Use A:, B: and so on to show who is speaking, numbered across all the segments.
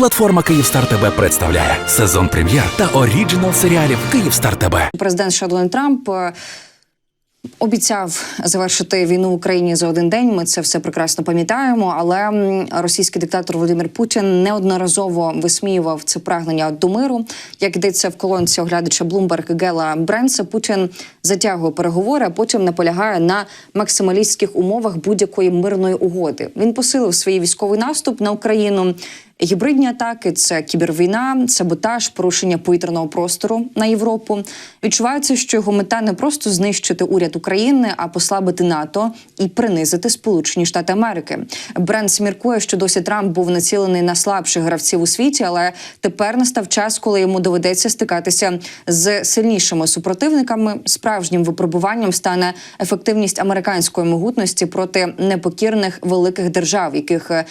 A: Платформа Київстар ТБ представляє сезон прем'єр та оріджинал серіалів Київстар ТБ.
B: Президент США Трамп е, обіцяв завершити війну в Україні за один день. Ми це все прекрасно пам'ятаємо. Але російський диктатор Володимир Путін неодноразово висміював це прагнення до миру. Як йдеться в колонці оглядача Bloomberg Гела Бренса, Путін затягує переговори, а потім наполягає на максималістських умовах будь-якої мирної угоди. Він посилив свій військовий наступ на Україну. Гібридні атаки це кібервійна, саботаж, порушення повітряного простору на Європу. Відчувається, що його мета не просто знищити уряд України, а послабити НАТО і принизити Сполучені Штати Америки. Бренс міркує, що досі Трамп був націлений на слабших гравців у світі, але тепер настав час, коли йому доведеться стикатися з сильнішими супротивниками. Справжнім випробуванням стане ефективність американської могутності проти непокірних великих держав, яких е,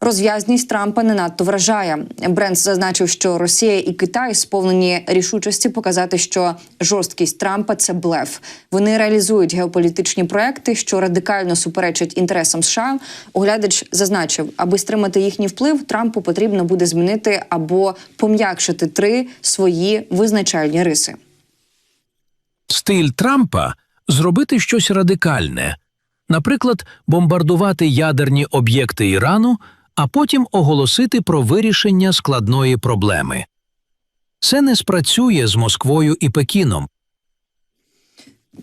B: Розв'язність Трампа не надто вражає. Бренс зазначив, що Росія і Китай сповнені рішучості показати, що жорсткість Трампа це блеф. Вони реалізують геополітичні проекти, що радикально суперечать інтересам США. Оглядач зазначив, аби стримати їхній вплив, Трампу потрібно буде змінити або пом'якшити три свої визначальні риси.
C: Стиль Трампа зробити щось радикальне, наприклад, бомбардувати ядерні об'єкти Ірану, а потім оголосити про вирішення складної проблеми. Це не спрацює з Москвою і Пекіном.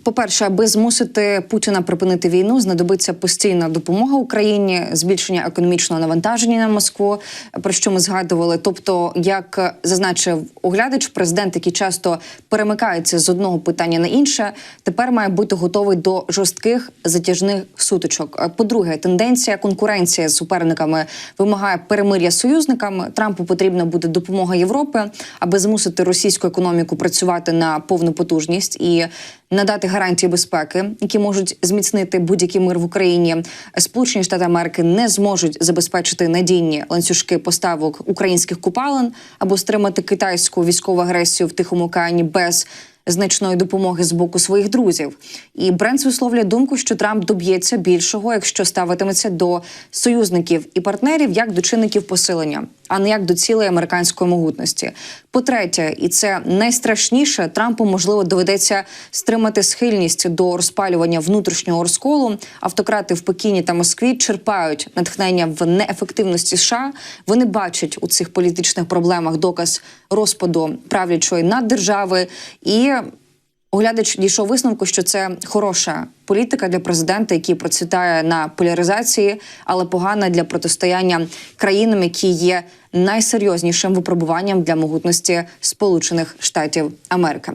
B: По-перше, аби змусити Путіна припинити війну, знадобиться постійна допомога Україні, збільшення економічного навантаження на Москву, про що ми згадували. Тобто, як зазначив оглядач, президент, який часто перемикається з одного питання на інше, тепер має бути готовий до жорстких затяжних сутичок. По-друге, тенденція конкуренція з суперниками вимагає перемир'я з союзниками. Трампу потрібна буде допомога Європи, аби змусити російську економіку працювати на повну потужність і надати гарантії безпеки, які можуть зміцнити будь-який мир в Україні. Сполучені Штати Америки не зможуть забезпечити надійні ланцюжки поставок українських купалин або стримати китайську військову агресію в Тихому океані без значної допомоги з боку своїх друзів. І Бренс висловлює думку, що Трамп доб'ється більшого, якщо ставитиметься до союзників і партнерів як до чинників посилення, а не як до цілої американської могутності. По-третє, і це найстрашніше, Трампу можливо доведеться стримати схильність до розпалювання внутрішнього розколу. Автократи в Пекіні та Москві черпають натхнення в неефективності США. Вони бачать у цих політичних проблемах доказ розпаду правлячої наддержави і. Оглядач дійшов висновку, що це хороша політика для президента, який процвітає на поляризації, але погана для протистояння країнам, які є найсерйознішим випробуванням для могутності Сполучених Штатів Америки.